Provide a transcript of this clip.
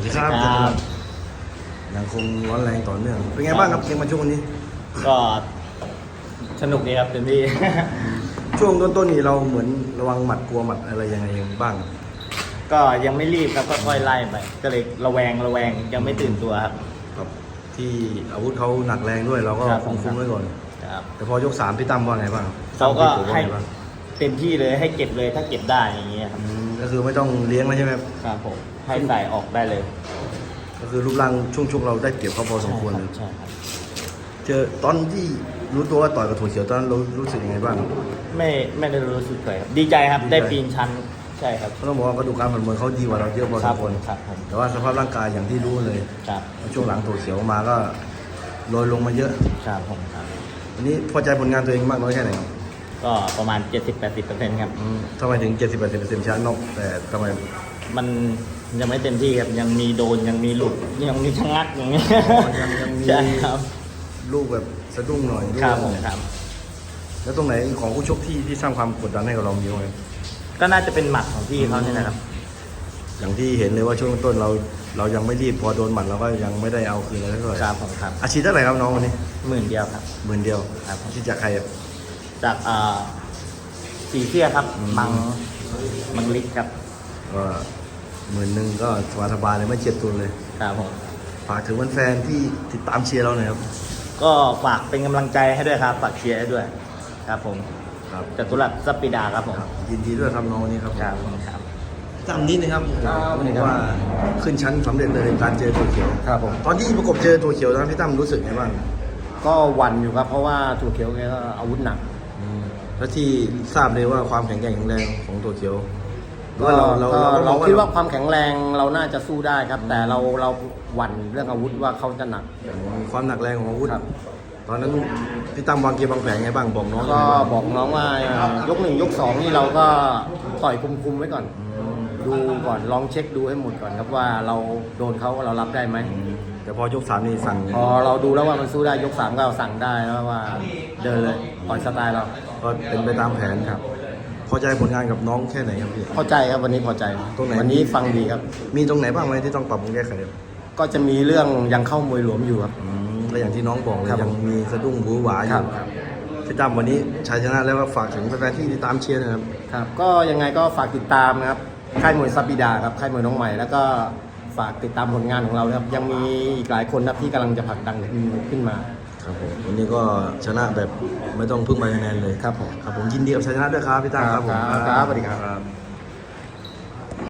สวัสดีครับครับยังคงร้อนแรงต่อเนื่อง เป็นไงบ้างครับเกมมาช่วงวันนี้ ก็สนุกดีครับเต็มที่ ช่วงต้นๆนี่เราเหมือนระวังหมัดกลัวหมัดอะไรยังไงบ้าง ก็ยังไม่รีบครับค่อยๆไล่ไป ก็เลยระแวงระแวงยังไม่ตื่นตัวครับ ครับ ที่อาวุธเขาหนักแรงด้วยเราก็ครับ คุมคุมไว้ก่อน ครับแต่พอยกสามพี่ตั้มว่าไงบ้างครับเขาก็ตั้มพี่ให้ตู่ว่าไงบ้างเต็มที่เลยให้เก็บเลยถ้าเก็บได้อย่างเงี้ยครับ อืม ก็คือไม่ต้องเลี้ยงแล้วใช่ไหมครับครับผมให้ใส่ออกได้เลยก็คือรูปร่างช่วงชกเราได้เปรียบเขาพอสมควรเลยใช่ครับเจอตอนที่รู้ตัวว่าต่อยกับถั่วเขียวตอนนั้นเรารู้สึกยังไงบ้าง ไม่ไม่ได้รู้สึกเลยครับดีใจครับดีใจได้ปีนชั้นใช่ครับก็ต้องบอกว่ากระดูกการผ่านมวยเขาดีกว่าเราเยอะพอคสรับมคผวรมครับผมแต่ว่าสภาพร่างกายอย่างที่รู้เลยครับช่วงหลังถั่วเขียวมาก็โรยลงมาเยอะครับผมครับวันนี้พอใจผลงานตัวเองมากน้อยแค่ไหนครับ ก็ประมาณ 70-80%ครับทำไมถึง 70 80ชนะนอกแต่ทำไมมันยังไม่เต็มที่ครับยังมีโดนยังมีหลุดยังมีชะงักอย่างเงี้ยยังยังมีใช่ครับลูกแบบสะดุ้งหน่อยครับผลูมกครับ แล้วตรงไหนของผู้ชกที่ที่สร้างความกดดันให้กับเรามีไหมก็น่าจะเป็นหมัดของพี่เขาเนี่ยนะครับ อย่างที่เห็นเลยว่าช่วงต้นเราเรายังไม่รีบพอโดนหมัดเราก็ยังไม่ได้เอาคืนอะไรเท่าไหร่ครับผมครับอาชีพเท่าไหร่ครับน้องวันนี้หมื่นเดียวครับ หมื่นเดียวครับผมที่จากใครอะ จากอ่าสีเสื้อครับอืมมังมังลิกครับก็หมื่นหนึ่งก็สบายสบายๆเลยไม่เจ็บตัวเลยครับผมฝากถึงแฟนๆที่ติดตามเชียร์เราหน่อยครับ ก็ฝากเป็นกำลังใจให้ด้วยครับ ฝากเชียร์ให้ด้วย ครับผมครับจตุรัสซัปปิดาครับผมครับยินดีด้วยครับน้องวันนี้ครับครับผมครับจำนิดนะครับว่าขึ้นชั้นสำเร็จเลยการเจอตัวเขียวครับผมตอนที่ประกบเจอตัวเขียวตอนนนพี่ตั้มรู้สึกไงบ้างก็หวันอยู่ครับ เพราะว่าถั่วเขียวแกก็อาวุธหนัก แล้วที่ทราบเลยว่าความแข็งแกร่งแข็งแรงของตัวเขียวก็เราก็เราเราคิดว่าความแข็งแรงเราน่าจะสู้ได้ครับ แต่เราเราหวั่นเรื่องอาวุธว่าเขาจะหนัก ความหนักแรงของอาวุธครับตอนนั้นพี่ตั้มวางเกมวางแผนไงบ้างบอกน้องก็ยังไงบ้างบอกน้องว่ายกหนึ่งยกสองนี่เราก็ต่อยคุมๆไว้ก่อน ดูก่อนลองเช็คดูให้หมดก่อนครับว่าเราโดนเขาเรารับได้ไหมแต่พอยกสามนี่สั่งพอเราดูแล้วว่ามันสู้ได้ยกสามก็สั่งได้แล้วว่าเดินเลยต่อยสไตล์เรา ก็เป็นไปตามแผนครับ พอใจผลงานกับน้องแค่ไหนครับพี่พอใจครับวันนี้พอใจตรงไหนวันนี้ฟังดีครับ มีตรงไหนบ้างไหมที่ต้องปรับปรุงแก้ไขครับก็จะมีเรื่องยังเข้ามวยหลวมอยู่ครับอืมและอย่างที่น้องบอกเลยครับยังมีสะดุ้งหูหวาอครัยู่บครับพี่ตั้มวันนี้ชัยชนะแล้วก็ฝากถึงแฟนๆที่ติดตามเชียร์นะครับครับ ก็ยังไงก็ฝากติดตามนะครับ ค่ายมวยซับบิดาครับค่ายมวยน้องใหม่ แล้วก็ฝากติดตามผลงานของเรานะครับ ยังมีอีกหลายคนนะครับที่กำลังจะผลักดันขึ้นมา ครับผมวันนี้ก็ชนะแบบไม่ต้องพึ่งใบคะแนนเลยครับผมครับผมยินดีกับชัยชนะด้วยครับพี่ตั้มครับผมครับครับสวัสดีครับครับ